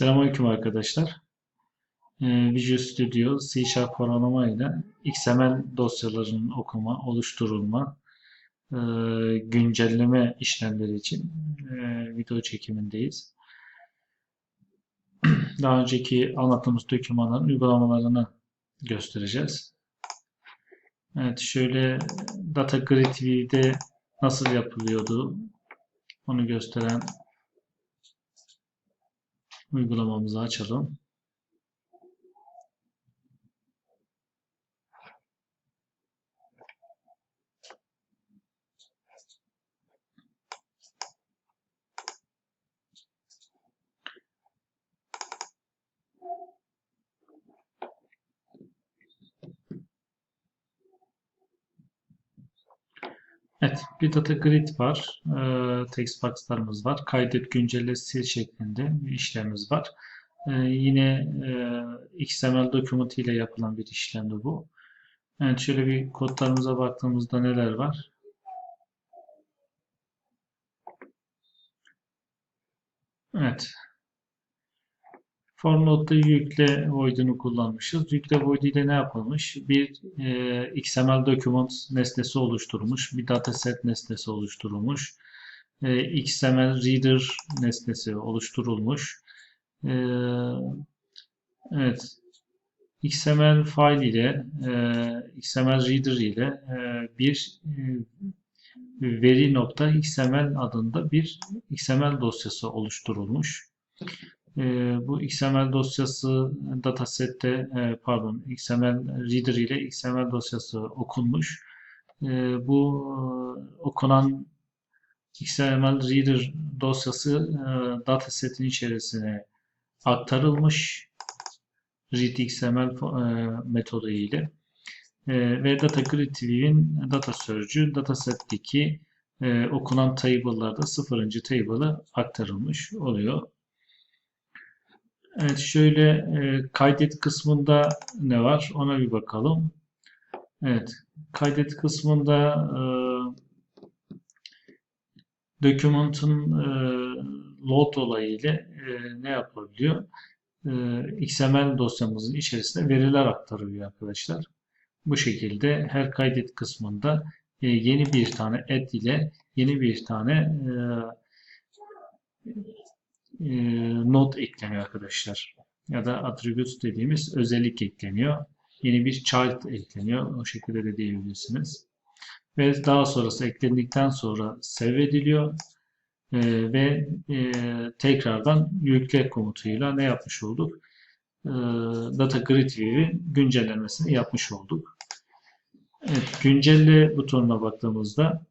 Selamünaleyküm arkadaşlar. Ee, Visual Studio C Sharp programlama ile XML dosyalarının okuma, oluşturulma, e, güncelleme işlemleri için e, video çekimindeyiz. Daha önceki anlattığımız dokümanların uygulamalarını göstereceğiz. Evet, şöyle Data Grid View'de nasıl yapılıyordu onu gösteren uygulamamızı açalım. Evet, bir data grid var. E, text box'larımız var. Kaydet, güncelle, sil şeklinde bir işlemimiz var. E, yine e, XML document ile yapılan bir işlemdi bu. Evet, şöyle bir kodlarımıza baktığımızda neler var? Evet. For node'da yükle void'unu kullanmışız. Yükle void ile ne yapılmış? Bir e, XML document nesnesi oluşturulmuş. Bir dataset nesnesi oluşturulmuş. E, XML reader nesnesi oluşturulmuş. E, evet. XML file ile e, XML reader ile e, bir e, veri.xml adında bir XML dosyası oluşturulmuş. E, bu XML dosyası datasette e, pardon XML reader ile XML dosyası okunmuş. E, bu e, okunan XML reader dosyası e, datasetin içerisine aktarılmış read XML e, metodu ile e, ve data grid data search'ü dataset'teki e, okunan table'larda sıfırıncı table'ı aktarılmış oluyor. Evet şöyle e, kaydet kısmında ne var ona bir bakalım. Evet kaydet kısmında e, document'ın e, load olayı ile e, ne yapabiliyor? E, XML dosyamızın içerisine veriler aktarılıyor arkadaşlar. Bu şekilde her kaydet kısmında e, yeni bir tane add ile yeni bir tane e, e, not ekleniyor arkadaşlar. Ya da attributes dediğimiz özellik ekleniyor. Yeni bir child ekleniyor. O şekilde de diyebilirsiniz. Ve daha sonrası eklendikten sonra save ediliyor. E, ve e, tekrardan yükle komutuyla ne yapmış olduk? E, data grid view'in güncellenmesini yapmış olduk. Evet, güncelle butonuna baktığımızda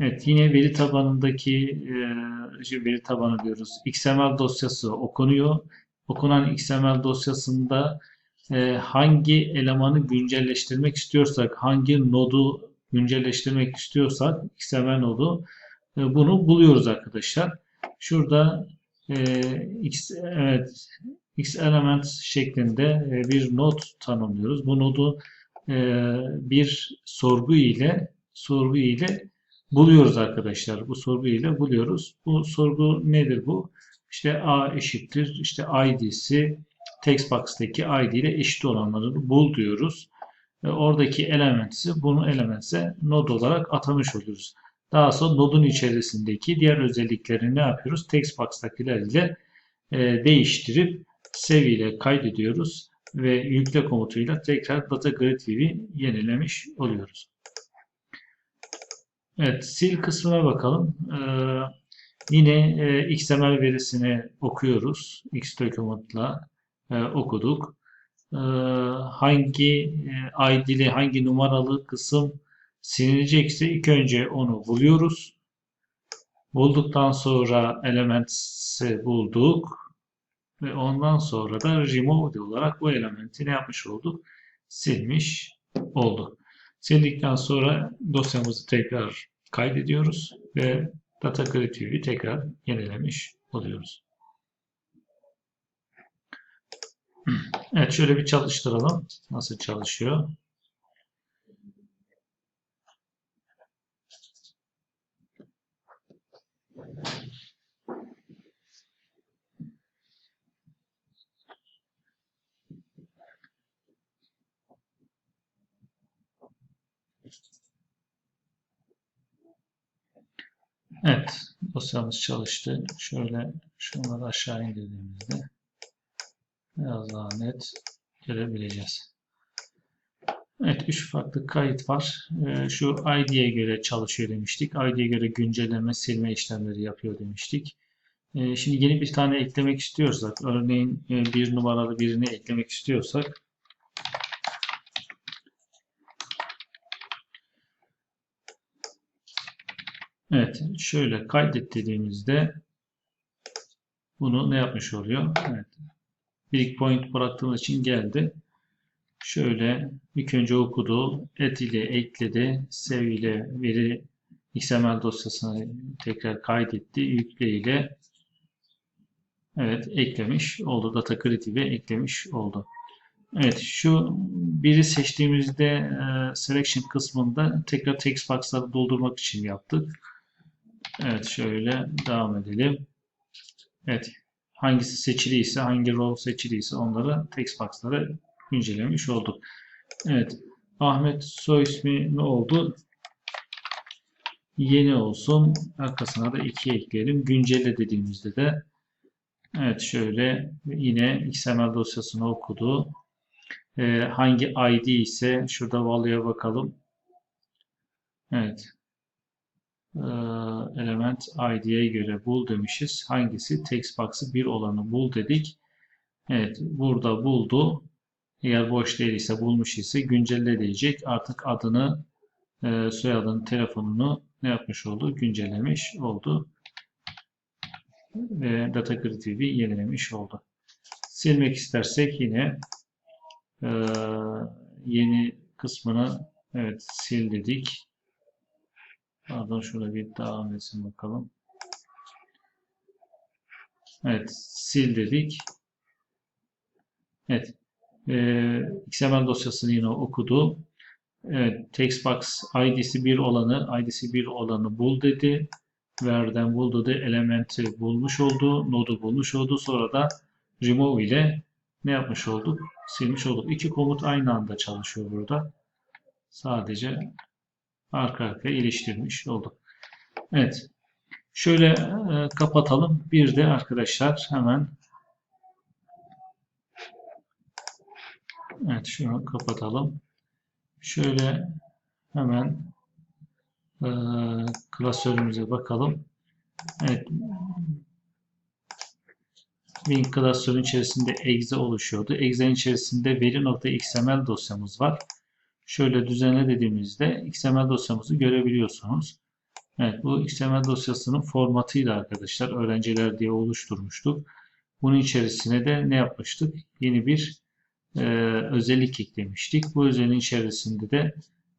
Evet, yine veri tabanındaki e, veri tabanı diyoruz. XML dosyası okunuyor. Okunan XML dosyasında e, hangi elemanı güncelleştirmek istiyorsak, hangi nodu güncelleştirmek istiyorsak XML nodu e, bunu buluyoruz arkadaşlar. Şurada e, X, evet, X element şeklinde e, bir nod tanımlıyoruz. Bu nodu e, bir sorgu ile sorgu ile buluyoruz arkadaşlar. Bu sorgu buluyoruz. Bu sorgu nedir bu? İşte A eşittir. İşte ID'si text box'taki ID ile eşit olanları bul diyoruz. Ve oradaki elementsi bunu elementse node olarak atamış oluyoruz. Daha sonra nodun içerisindeki diğer özelliklerini ne yapıyoruz? Text box'takiler ile e, değiştirip seviyle kaydediyoruz ve yükle komutuyla tekrar data grid view'i yenilemiş oluyoruz. Evet, sil kısmına bakalım. Ee, yine e, XML verisini okuyoruz. Xdocument'la e, okuduk. Ee, hangi e, ID'li, hangi numaralı kısım silinecekse ilk önce onu buluyoruz. Bulduktan sonra elements'i bulduk. Ve ondan sonra da remove olarak bu elementi ne yapmış olduk? Silmiş olduk. Sildikten sonra dosyamızı tekrar kaydediyoruz ve Data Creative'i tekrar yenilemiş oluyoruz. Evet şöyle bir çalıştıralım. Nasıl çalışıyor? Evet, dosyamız çalıştı. Şöyle şunları aşağı indirdiğimizde biraz daha net görebileceğiz. Evet, üç farklı kayıt var. Ee, şu ID'ye göre çalışıyor demiştik. ID'ye göre güncelleme, silme işlemleri yapıyor demiştik. Ee, şimdi yeni bir tane eklemek istiyorsak, örneğin e, bir numaralı birini eklemek istiyorsak, Evet, şöyle kaydet dediğimizde bunu ne yapmış oluyor? Evet. Bir point bıraktığımız için geldi. Şöyle ilk önce okudu, et ile ekledi, sev ile veri XML dosyasına tekrar kaydetti, yükle ile evet eklemiş oldu. Data Creative'e eklemiş oldu. Evet şu biri seçtiğimizde e, selection kısmında tekrar text box'ları doldurmak için yaptık. Evet şöyle devam edelim. Evet hangisi seçiliyse hangi row seçiliyse onları text box'lara güncellemiş olduk. Evet Ahmet soy ismi ne oldu? Yeni olsun. Arkasına da 2 ekleyelim. Güncelle dediğimizde de evet şöyle yine XML dosyasını okudu. Ee, hangi ID ise şurada value'ya bakalım. Evet. Ee, element id'ye göre bul demişiz. Hangisi? Text box'ı bir olanı bul dedik. Evet. Burada buldu. Eğer boş değilse bulmuş ise güncelle diyecek. Artık adını, e, soyadını, telefonunu ne yapmış oldu? Güncellemiş oldu. Ve Data Creative'i yenilemiş oldu. Silmek istersek yine e, yeni kısmını evet sil dedik. Pardon şurada bir devam etsin bakalım. Evet sil dedik. Evet. Ee, XML dosyasını yine okudu. Evet, textbox id'si bir olanı, id'si bir olanı bul dedi. Where'den bul dedi. Elementi bulmuş oldu. Node'u bulmuş oldu. Sonra da remove ile ne yapmış olduk? Silmiş olduk. İki komut aynı anda çalışıyor burada. Sadece arka arkaya iliştirmiş olduk. Evet. Şöyle e, kapatalım. Bir de arkadaşlar hemen Evet şunu kapatalım. Şöyle hemen e, klasörümüze bakalım. Evet. Win klasörün içerisinde exe oluşuyordu. Exe'nin içerisinde veri.xml dosyamız var. Şöyle düzenle dediğimizde XML dosyamızı görebiliyorsunuz. Evet bu XML dosyasının formatıyla arkadaşlar öğrenciler diye oluşturmuştuk. Bunun içerisine de ne yapmıştık? Yeni bir e, özellik eklemiştik. Bu özelliğin içerisinde de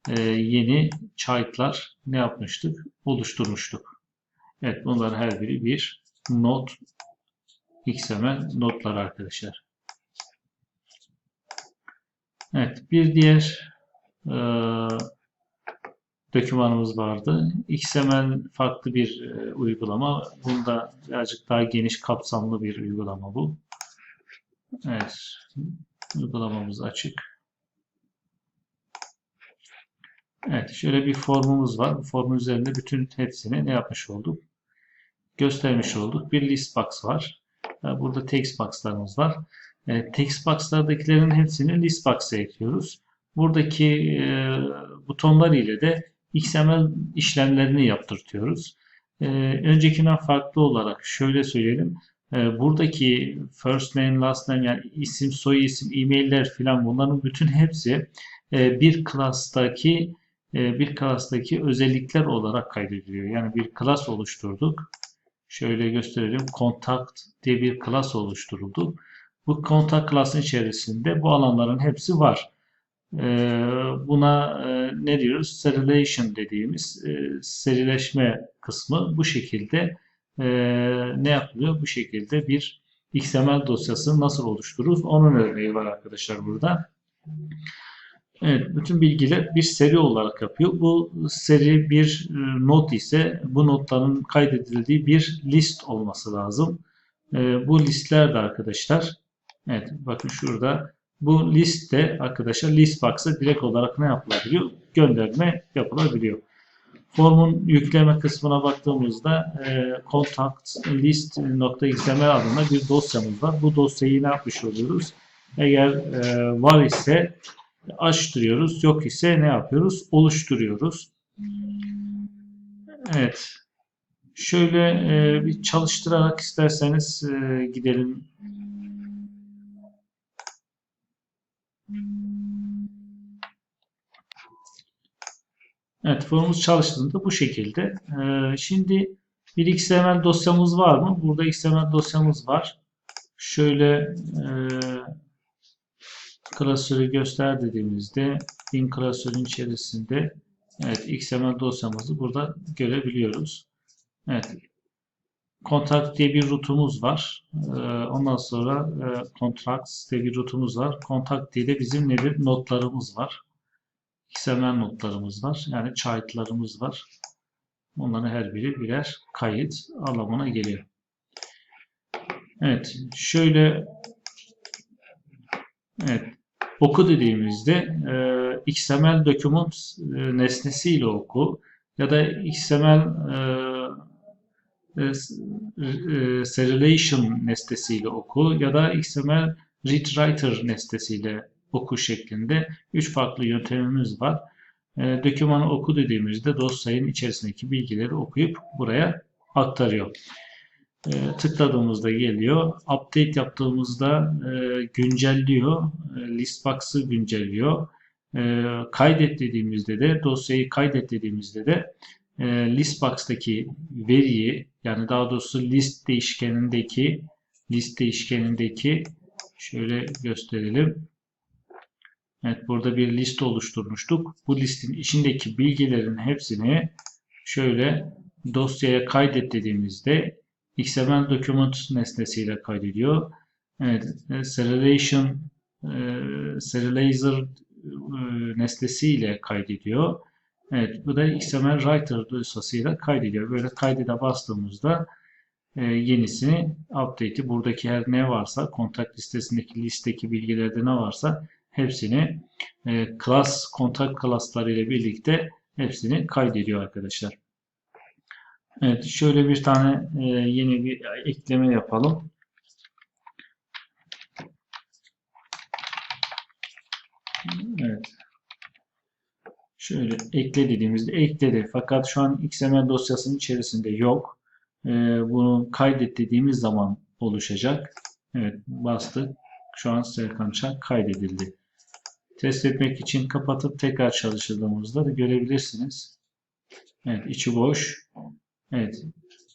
e, yeni child'lar ne yapmıştık? Oluşturmuştuk. Evet bunlar her biri bir not XML notlar arkadaşlar. Evet bir diğer e, dokümanımız vardı. XML farklı bir e, uygulama. Bunda birazcık daha geniş kapsamlı bir uygulama bu. Evet. Uygulamamız açık. Evet. Şöyle bir formumuz var. Bu formun üzerinde bütün hepsini ne yapmış olduk? Göstermiş olduk. Bir list box var. Burada text box'larımız var. E, text box'lardakilerin hepsini list box'a ekliyoruz. Buradaki e, butonlar ile de XML işlemlerini yaptırtıyoruz. E, öncekinden farklı olarak şöyle söyleyelim. E, buradaki first name, last name yani isim, soy isim, e-mailler filan bunların bütün hepsi e, bir class'taki e, bir class'taki özellikler olarak kaydediliyor. Yani bir class oluşturduk. Şöyle gösterelim. Contact diye bir class oluşturuldu. Bu contact class'ın içerisinde bu alanların hepsi var. Ee, buna e, ne diyoruz? Serialization dediğimiz e, serileşme kısmı bu şekilde e, ne yapılıyor? Bu şekilde bir XML dosyası nasıl oluştururuz? Onun örneği var arkadaşlar burada. Evet, bütün bilgiler bir seri olarak yapıyor. Bu seri bir not ise bu notların kaydedildiği bir list olması lazım. Bu listler de arkadaşlar Evet bakın şurada bu liste arkadaşlar list box'a direkt olarak ne yapılabiliyor? Gönderme yapılabiliyor. Formun yükleme kısmına baktığımızda e, contact list.xml adında bir dosyamız var. Bu dosyayı ne yapmış oluyoruz? Eğer e, var ise açtırıyoruz. Yok ise ne yapıyoruz? Oluşturuyoruz. Evet. Şöyle e, bir çalıştırarak isterseniz e, gidelim. Evet, formumuz çalıştığında bu şekilde. Ee, şimdi bir XML dosyamız var mı? Burada XML dosyamız var. Şöyle e, klasörü göster dediğimizde bin klasörün içerisinde evet XML dosyamızı burada görebiliyoruz. Evet. Contact diye bir rutumuz var. Ee, ondan sonra e, Contracts diye bir rutumuz var. Contact diye de bizim nedir? Notlarımız var. XML notlarımız var. Yani child'larımız var. Bunların her biri birer kayıt anlamına geliyor. Evet. Şöyle evet. Oku dediğimizde e, XML document e, nesnesiyle oku ya da XML e, e, e, serialization nesnesiyle oku ya da XML read writer nesnesiyle oku şeklinde üç farklı yöntemimiz var. E, dokümanı oku dediğimizde dosyanın içerisindeki bilgileri okuyup buraya aktarıyor. E, tıkladığımızda geliyor. Update yaptığımızda e, güncelliyor. E, listbox'ı güncelliyor. E, kaydet dediğimizde de dosyayı kaydet dediğimizde de e, listbox'taki veriyi yani daha doğrusu list değişkenindeki list değişkenindeki şöyle gösterelim. Evet burada bir liste oluşturmuştuk. Bu listin içindeki bilgilerin hepsini şöyle dosyaya kaydet dediğimizde XML document nesnesiyle kaydediyor. Evet, serialization e, serializer e, nesnesiyle kaydediyor. Evet, bu da XML Writer dosyasıyla kaydediyor. Böyle kaydede bastığımızda e, yenisini, update'i buradaki her ne varsa, kontak listesindeki listeki bilgilerde ne varsa hepsini e, class, kontak klasları ile birlikte hepsini kaydediyor arkadaşlar. Evet, şöyle bir tane e, yeni bir ekleme yapalım. Evet. Şöyle ekle dediğimizde ekledi. Fakat şu an XML dosyasının içerisinde yok. Ee, bunu kaydet dediğimiz zaman oluşacak. Evet bastık. Şu an Serkan Çak kaydedildi. Test etmek için kapatıp tekrar çalıştırdığımızda da görebilirsiniz. Evet içi boş. Evet.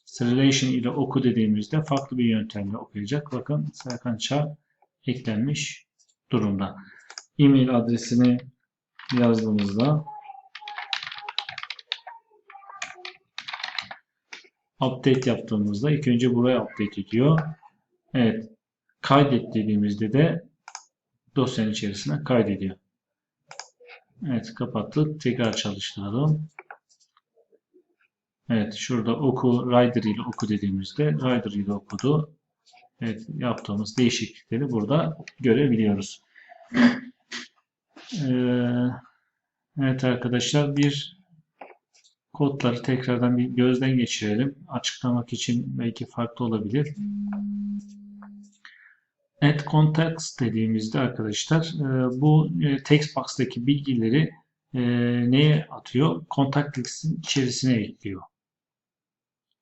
Serialization ile oku dediğimizde farklı bir yöntemle okuyacak. Bakın Serkan Çak eklenmiş durumda. E-mail adresini yazdığımızda update yaptığımızda ilk önce buraya update ediyor. Evet. Kaydet dediğimizde de dosyanın içerisine kaydediyor. Evet kapattık. Tekrar çalıştıralım. Evet şurada oku Rider ile oku dediğimizde Rider ile okudu. Evet yaptığımız değişiklikleri burada görebiliyoruz. Ee, evet arkadaşlar bir kodları tekrardan bir gözden geçirelim. Açıklamak için belki farklı olabilir. Add context dediğimizde arkadaşlar e, bu e, text box'taki bilgileri e, neye atıyor? Contact list'in içerisine ekliyor.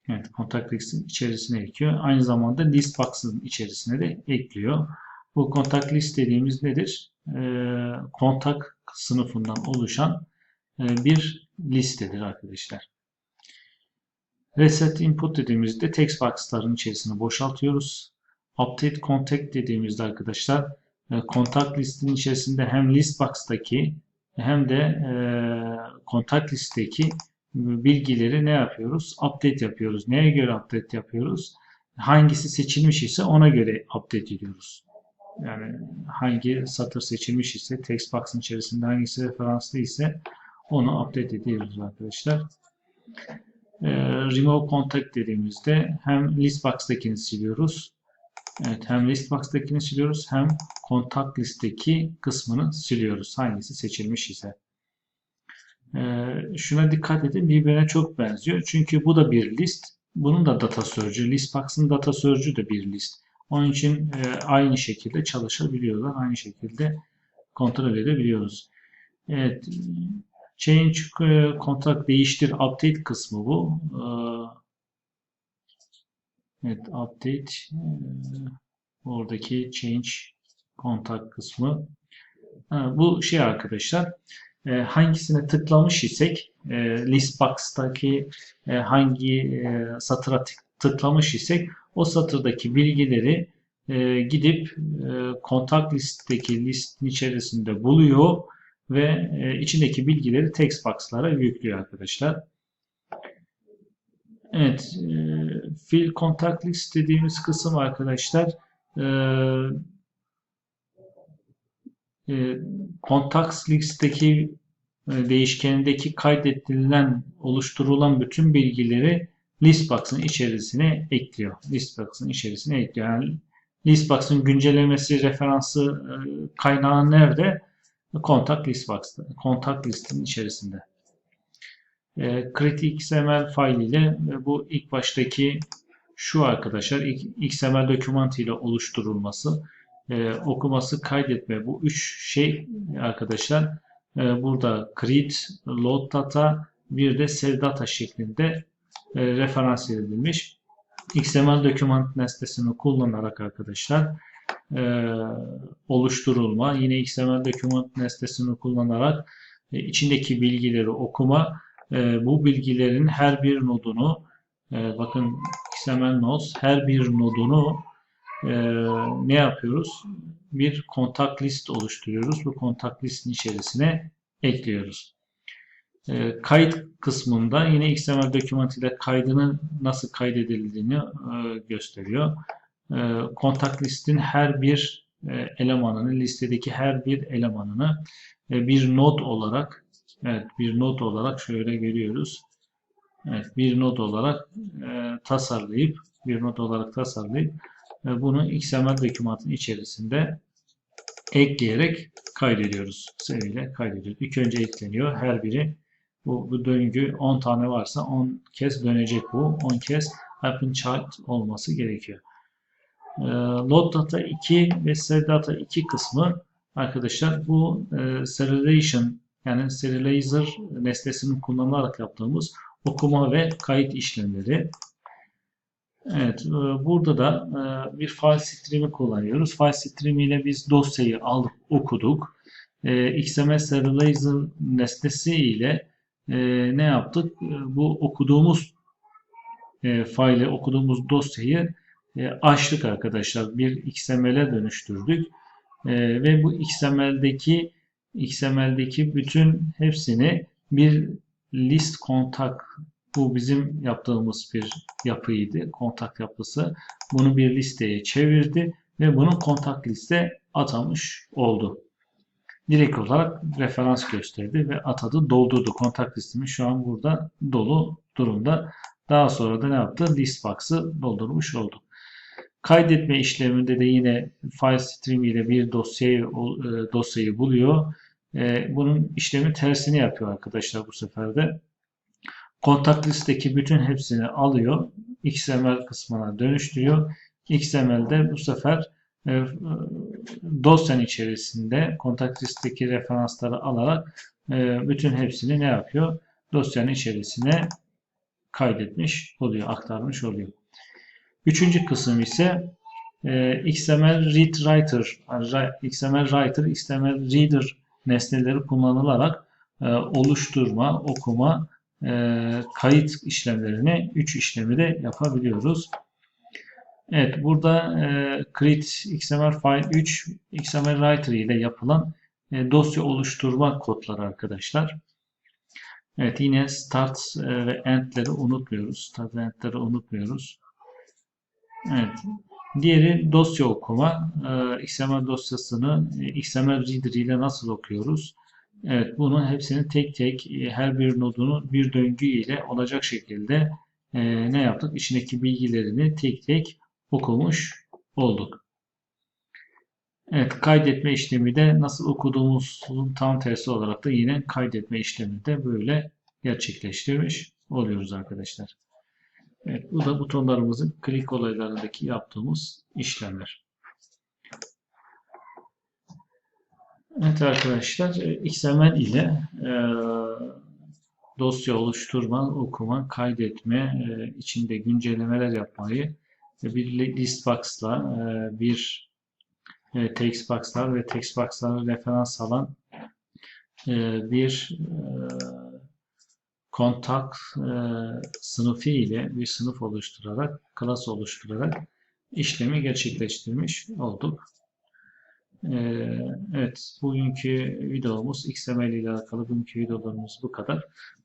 Evet, contact list'in içerisine ekliyor. Aynı zamanda list box'ın içerisine de ekliyor. Bu contact list dediğimiz nedir? Kontak sınıfından oluşan bir listedir arkadaşlar. Reset input dediğimizde text box'ların içerisini boşaltıyoruz. Update contact dediğimizde arkadaşlar kontak listin içerisinde hem list box'taki hem de kontak listeki bilgileri ne yapıyoruz? Update yapıyoruz. Neye göre update yapıyoruz? Hangisi seçilmiş ise ona göre update ediyoruz. Yani hangi satır seçilmiş ise text box'ın içerisinde hangisi referanslı ise onu update ediyoruz arkadaşlar. Ee, remove contact dediğimizde hem list box'takini siliyoruz Evet, hem listbox'takini siliyoruz hem kontak listeki kısmını siliyoruz. Hangisi seçilmiş ise. Ee, şuna dikkat edin birbirine çok benziyor. Çünkü bu da bir list. Bunun da data sörcü. Listbox'ın data sörcü de bir list. Onun için e, aynı şekilde çalışabiliyorlar. Aynı şekilde kontrol edebiliyoruz. Evet. Change e, kontak değiştir update kısmı bu. Ee, Evet, update oradaki change kontak kısmı. Bu şey arkadaşlar hangisine tıklamış isek e, list box'taki e, hangi e, satıra tık- tıklamış isek o satırdaki bilgileri gidip kontak listteki listin içerisinde buluyor ve içindeki bilgileri text box'lara yüklüyor arkadaşlar. Evet, e, fill contact list dediğimiz kısım arkadaşlar e, e, contacts list'teki e, değişkenindeki kaydedilen, oluşturulan bütün bilgileri listbox'ın içerisine ekliyor. Listbox'ın içerisine ekliyor. Yani listbox'ın güncellemesi, referansı, e, kaynağı nerede? Contact listbox'ta, contact list'in içerisinde. E, create XML file ile e, bu ilk baştaki şu arkadaşlar XML dokümanı ile oluşturulması, e, okuması, kaydetme bu üç şey arkadaşlar burada create, load data, bir de save data şeklinde referans edilmiş. XML doküman nesnesini kullanarak arkadaşlar oluşturulma, yine XML doküman nesnesini kullanarak içindeki bilgileri okuma, e, bu bilgilerin her bir nodunu e, bakın XML nodes her bir nodunu e, ne yapıyoruz? Bir kontak list oluşturuyoruz. Bu kontak listin içerisine ekliyoruz. E, kayıt kısmında yine XML doküman ile kaydının nasıl kaydedildiğini e, gösteriyor. E, kontak listin her bir e, elemanını, listedeki her bir elemanını e, bir node olarak Evet, bir not olarak şöyle görüyoruz. Evet, bir not olarak e, tasarlayıp, bir not olarak tasarlayıp e, bunu XML dokümanın içerisinde ekleyerek kaydediyoruz. Seviyle kaydediyoruz. İlk önce ekleniyor. Her biri bu, bu döngü 10 tane varsa 10 kez dönecek bu. 10 kez happen child olması gerekiyor. E, load data 2 ve save data 2 kısmı arkadaşlar bu e, serialization yani serializer nesnesini kullanılarak yaptığımız okuma ve kayıt işlemleri. Evet, e, burada da e, bir file stream'i kullanıyoruz. File stream ile biz dosyayı aldık, okuduk. E, XML serializer nesnesi ile ne yaptık? Bu okuduğumuz faili, okuduğumuz dosyayı açtık arkadaşlar. Bir XML'e dönüştürdük. Ve bu XML'deki XML'deki bütün hepsini bir list kontak bu bizim yaptığımız bir yapıydı. Kontak yapısı. Bunu bir listeye çevirdi ve bunu kontak liste atamış oldu. Direkt olarak referans gösterdi ve atadı, doldurdu. Kontak listemi şu an burada dolu durumda. Daha sonra da ne yaptı? Listbox'ı doldurmuş oldu. Kaydetme işleminde de yine file stream ile bir dosyayı e, dosyayı buluyor. E, bunun işlemi tersini yapıyor arkadaşlar bu sefer de. Kontak listeki bütün hepsini alıyor. XML kısmına dönüştürüyor. XML'de bu sefer e, dosyanın içerisinde kontak listeki referansları alarak e, bütün hepsini ne yapıyor? Dosyanın içerisine kaydetmiş oluyor, aktarmış oluyor. Üçüncü kısım ise XML Read Writer, XML Writer, XML Reader nesneleri kullanılarak e, oluşturma, okuma, e, kayıt işlemlerini, üç işlemi de yapabiliyoruz. Evet, burada e, create XML file 3 XML Writer ile yapılan e, dosya oluşturma kodları arkadaşlar. Evet, yine start e, ve end'leri unutmuyoruz. Start ve end'leri unutmuyoruz. Evet, Diğeri dosya okuma. Ee, XML dosyasını e, XML Reader ile nasıl okuyoruz? Evet, bunun hepsini tek tek e, her bir nodunu bir döngü ile olacak şekilde e, ne yaptık? İçindeki bilgilerini tek tek okumuş olduk. Evet, kaydetme işlemi de nasıl okuduğumuzun tam tersi olarak da yine kaydetme işlemini de böyle gerçekleştirmiş oluyoruz arkadaşlar. Evet, bu da butonlarımızın klik olaylarındaki yaptığımız işlemler. Evet arkadaşlar, e, XML ile e, dosya oluşturma, okuma, kaydetme, e, içinde güncellemeler yapmayı ve bir listbox'la e, bir e, textbox'lar ve textbox'lara referans alan e, bir e, kontak e, sınıfı ile bir sınıf oluşturarak, klas oluşturarak işlemi gerçekleştirmiş olduk. E, evet, bugünkü videomuz XML ile alakalı bugünkü videolarımız bu kadar.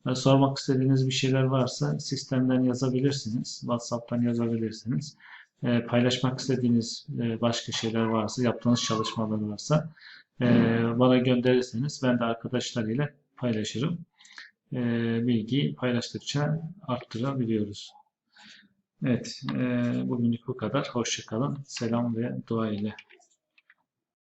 E, sormak istediğiniz bir şeyler varsa sistemden yazabilirsiniz, WhatsApp'tan yazabilirsiniz. E, paylaşmak istediğiniz e, başka şeyler varsa, yaptığınız çalışmalar varsa e, bana gönderirseniz ben de arkadaşlar ile paylaşırım e, bilgi paylaştıkça arttırabiliyoruz. Evet, e, bugünlük bu kadar. Hoşça kalın. Selam ve dua ile.